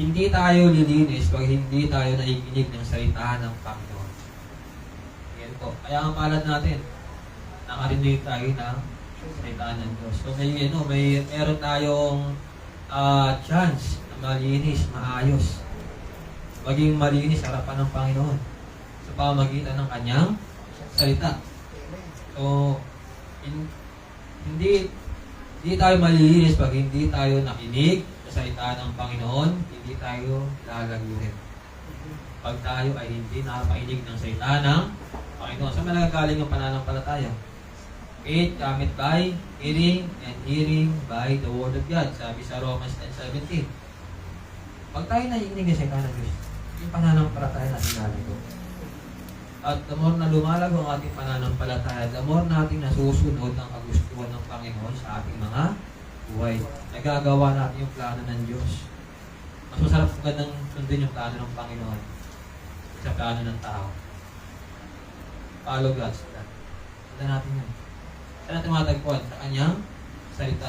Hindi tayo lilinis pag hindi tayo nakikinig ng salita ng Panginoon. Yan po. Kaya ang palad natin, nakarinig tayo ng salita ng Diyos. So may, ano, may meron tayong ah, chance na malinis, maayos. Maging malinis harapan ng Panginoon sa pamagitan ng kanyang salita. So, hin- hindi hindi tayo malilinis pag hindi tayo nakinig salita ng Panginoon, hindi tayo lalagurin. Pag tayo ay hindi nakapainig ng salita ng Panginoon. Saan malagagaling ang pananampalataya? Faith cometh by hearing and hearing by the word of God. Sabi sa Romans 10.17. Pag tayo naiinig ng salita ng Diyos, yung pananampalataya natin lalago. At the more na lumalago ang ating pananampalataya, the more natin nasusunod ang kagustuhan ng Panginoon sa ating mga buhay. Nagagawa natin yung plano ng Diyos. Mas masarap magandang sundin yung plano ng Panginoon sa plano ng tao. Follow God's plan. Sundan natin yun. Saan natin matagpuan? Sa kanyang salita.